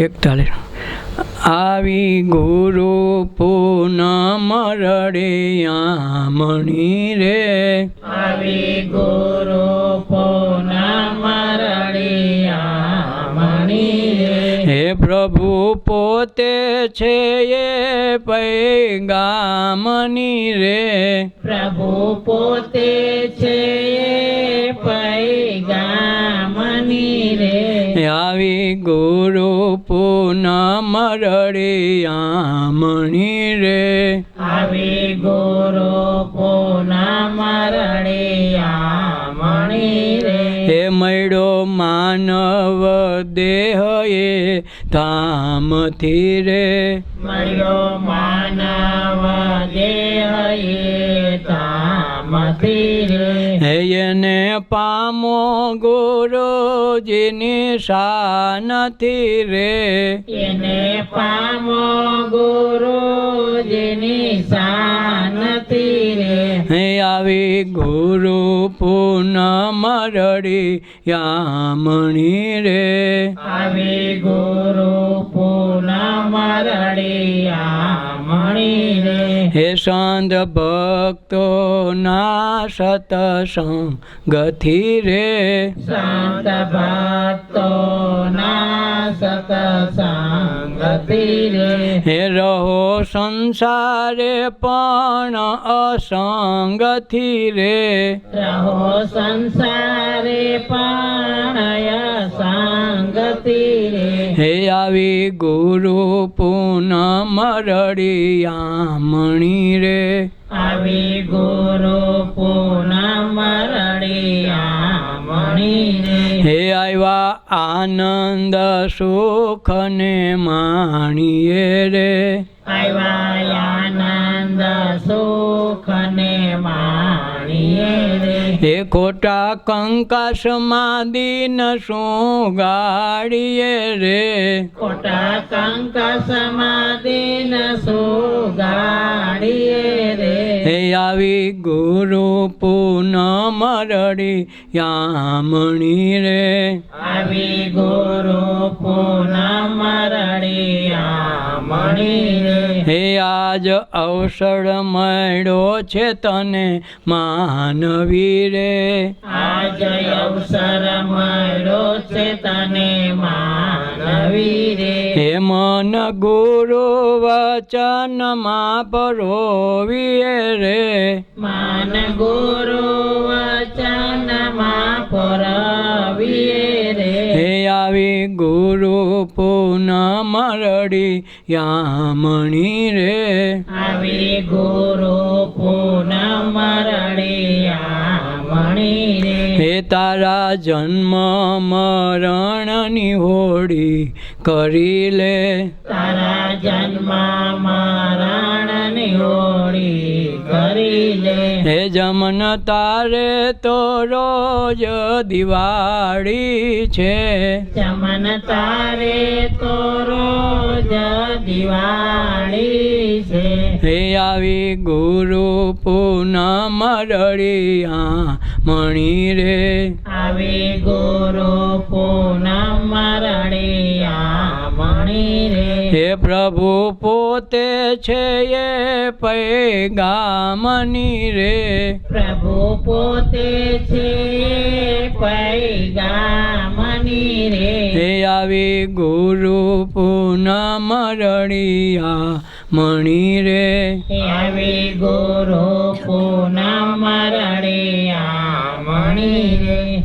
એકતાલીસ. આવી ગુરુ પૂનમ રડિયામણી રે. આવી ગુરુ પૂનમ હે પ્રભુ પોતે છે એ પૈગામની રે. પ્રભુ પોતે છે એ પૈગામની રે. આવી ગુરુ પૂનમ રડિયામણી રે. આવી ગુરુ પૂનમ રળિયામણી રે. હે મૈડો માનવ દેહ એ ધામથી રે. મૈડો માનવ દેહ એ ધામથી રે. હે એને પામો ગુરુજીની શાનથી રે. એને પામો ગુરુજીની શાનતી રે. આવી ગુરુ પૂનમ રડિયામણી રે. આવી ગુરુ પૂનમ રળિયામણી રે હે સંત ભક્તો ના સતસંગથી રે. સંત ભક્તો ના સતસંગતી રે હે રહો સંસારે પણ અસંગથી રે. રહો સંસારે પણ અસંગથી રે. હે આવી ગુરુ પૂનમ મરડિયામણી રે. આવી ગુરુ પૂનમ મરડિયામણી રે. હે આવ્યા આનંદ સુખ ને માણીએ રે. આનંદ સુખને માણીએ રે. એ ખોટા કંકાસમાં દિન શું ગાડીએ રે. ખોટા કંક સમાધિન ગાડીએ રે. હે આવી ગુરુ પૂનમ રડિયામણી રે. આવી ગુરુ પૂનમ યામણી રે. હે આજ અવસર મળ્યો છે તને માનવી રે. આજ અવસર મળ્યો છે તને માનવી રે. હે મન ગુરુ વચનમાં પરોવીએ રે. માન ગુરુ હે આવી ગુરુ પૂનમ રડિયામણી રે. આવી ગુરુ પૂનમ રળિયામણી રે હે તારા જન્મ મરણની હોળી કરી લે. તારા જન્મ મરણની હોળી કરી લે. હે જમન તારે તો રોજ દિવાળી છે. જમન તારે તો રોજ દિવાળી છે. હે આવી ગુરુ પૂનમ રડિયા મણી રે. આવી ગુરુ પૂનમ રળિયામણી રે. હે પ્રભુ પોતે છે એ પૈગામની રે. પ્રભુ પોતે છે પૈગામની રે. હે આવી ગુરુ રડિયા મણી રે. આવી ગુરુ પૂનમ રળિયામણી રે.